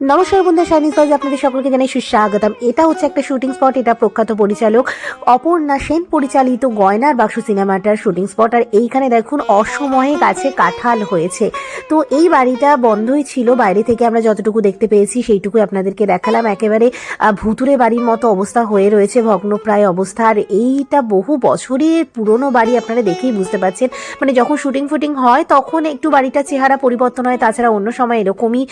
নমস্কার বন্ধু shining spouse আপনাদের সকলকে জানাই সুস্বাগতম। এটা হচ্ছে একটা শুটিং স্পট এটা প্রখ্যাত পরিচালক অপর্ণা সেন, পরিচালিত গয়নার বাক্স সিনেমাটার শুটিং স্পট আর এইখানে দেখুন, অসময়ে গাছে কাঁঠাল হয়েছে। তো এই বাড়িটা বন্ধই ছিল, বাইরে থেকে আমরা যতটুকু দেখতে পেয়েছি সেইটুকু আপনাদেরকে দেখালাম। একেবারে ভুতুরে বাড়ির মতো অবস্থা হয়ে রয়েছে, ভগ্নপ্রায় অবস্থা। আর এইটা বহু বছরের পুরনো বাড়ি, আপনারা দেখেই বুঝতে পারছেন। মানে যখন শুটিং ফুটিং হয়, তখন একটু বাড়িটার চেহারা পরিবর্তন হয়। তাছাড়া অন্য সময় এরকমই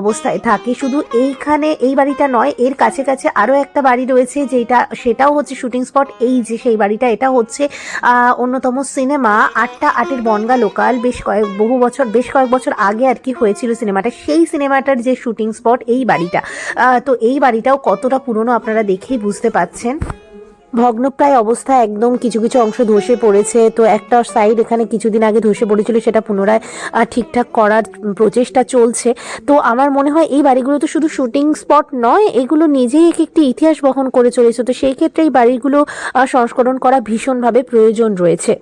অবস্থায় থাকে শুধু এইখানে, এই বাড়িটা নয়, এর কাছে কাছে আরও একটা বাড়ি রয়েছে যেটা, সেটাও হচ্ছে শুটিং স্পট এই যে সেই বাড়িটা, এটা হচ্ছে অন্যতম সিনেমা আটটা আটের বনগা লোকাল বেশ কয়েক, বহু বছর, বেশ কয়েক বছর আগে আর কি হয়েছিল সিনেমাটা সেই সিনেমাটার যে শুটিং স্পট এই বাড়িটা। তো এই বাড়িটাও কতটা পুরনো আপনারা দেখেই বুঝতে পাচ্ছেন। ভগ্নপ্রায় অবস্থা একদম কিছু কিছু অংশ ধসে পড়েছে। তো একটা সাইড এখানে কিছুদিন আগে ধসে পড়েছিল, সেটা পুনরায় ঠিকঠাক করার প্রচেষ্টা চলছে। তো আমার মনে হয় এই বাড়িগুলো তো শুধু শুটিং স্পট নয়, এগুলো নিজেই এক একটি ইতিহাস বহন করে চলেছে। তো সেই ক্ষেত্রে এই বাড়িগুলো সংস্করণ করা ভীষণভাবে প্রয়োজন রয়েছে।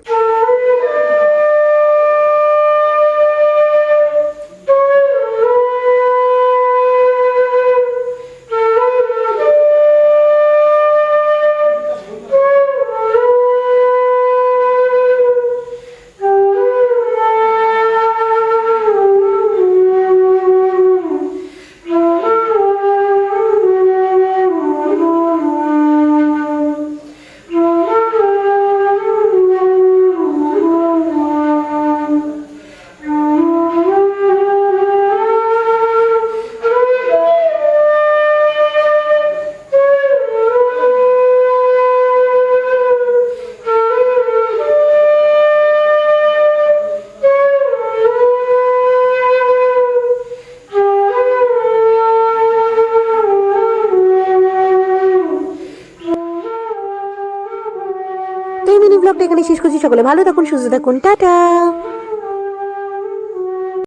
ব্লগটা এখানে শেষ করছি। সকলে ভালো থাকুন সুস্থ থাকুন। টাটা!